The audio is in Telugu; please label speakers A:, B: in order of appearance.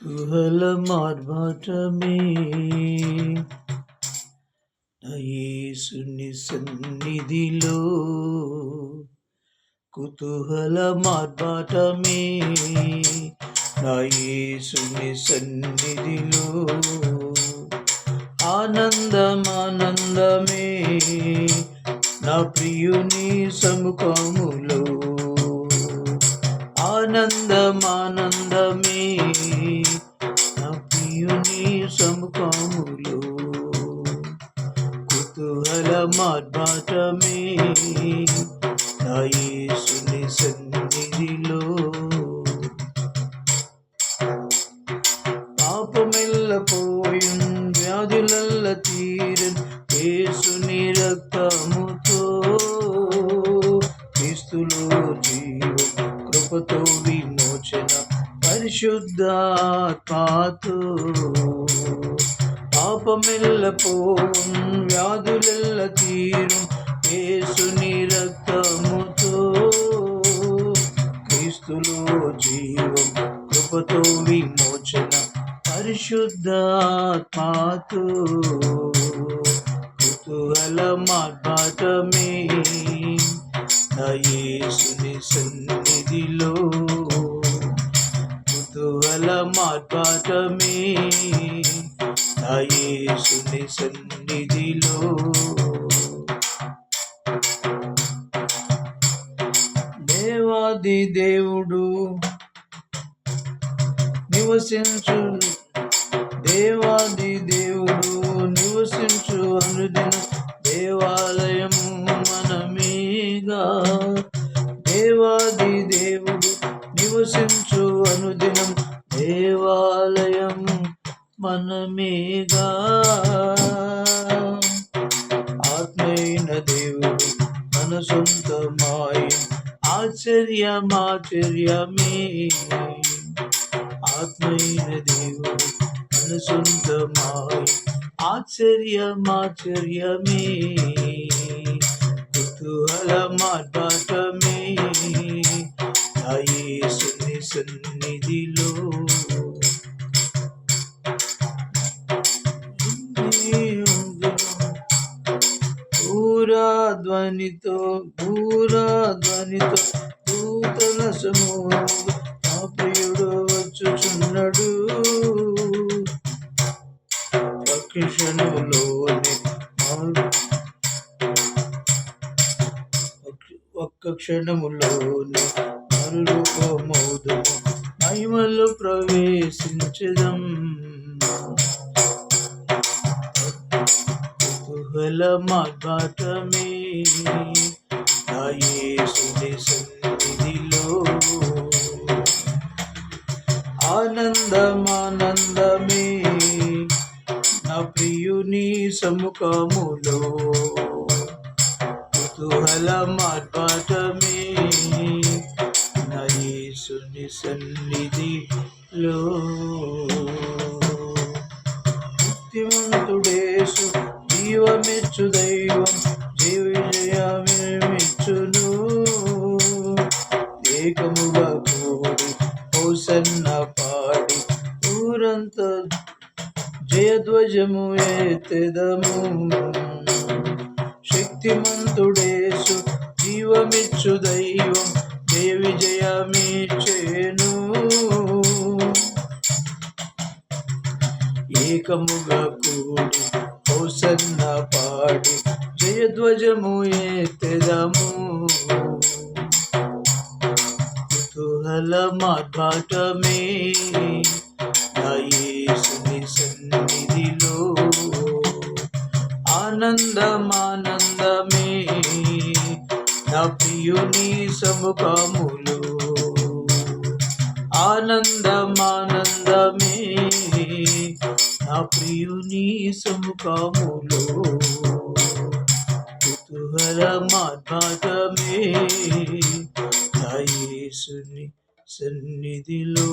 A: కుతూహల మార్మాటమే యేసుని సన్నిధిలో కుతూహల మార్మాటమే నయేసుని సన్నిధిలో ఆనందమానందమే నా ప్రియ కుతూహల మార్మాటమే నా సన్నిధిలో పాపమెల్ల పోయిన్ వ్యాధులల్ల తీరన్ యేసుని రక్తముతో క్రీస్తులో జీవం కృపతో విమోచన పరిశుద్ధాత్మతో. పాపమెల్ల పోం వ్యాధులెల్ల తీరు యేసుని రక్తముతో క్రీస్తులో జీవం కృపతో విమోచన పరిశుద్ధాత్మాతో. కుతూహల మార్పాటమే నా యేసుని సన్నిధిలో. కుతూహల మార్పాటమే యేసుని సన్నిధిలో. దేవాది దేవుడు నివసించు దేవాది దేవుడు నివసించు అనుదిన దేవాలయం మనమీగా. దేవాది దేవుడు నివసించు అనుదినం దేవా మనమేగా. ఆత్మైన దేవుడు మన సొంతమాయ. ఆశ్చర్యమాచర్యమే ఆత్మైన దేవుడు మన సొంతమాయ. ఆశ్చర్యమాచర్యమే కుతూహల మార్పాటమే యేసుని సన్నిధిలో ధ్వనితో ధ్వనితో దూతల సమూహం ఆ ప్రియుడు వచ్చుచున్నాడు. క్షణములోనే ఒక్క క్షణములోనే మరురూపమౌదము. మహిమలో ప్రవేశించదం. కుతూహల మార్గాటమే నా యేసుని సన్నిధిలో. ఆనందమానందమే. నా ప్రియుని సముఖములో. కుతూహల మార్పాటమే నా యేసుని సన్నిధిలో. జీవమిచ్చు దైవం జీవ విజయమిచ్చును ఏకముగా కూడి హోసన్న పాడి ఊరంత జయధ్వజము ఎత్తెదము. శక్తిమంతుడేసు జీవమిచ్చు దైవం జయ విజయమిచ్చేను ఏకముగా కూడి హౌసన్న పాడి జయధ్వజము ఎత్తెదము. కుతూహల మార్పాటమే నా సన్నిధిలో. ఆనందమానందమే నా ప్రియుని సముఖములో ఆనందమానందమే నా ప్రియుని సముఖములో కుతూహల మార్గాటమే నా యేసుని సన్నిధిలో.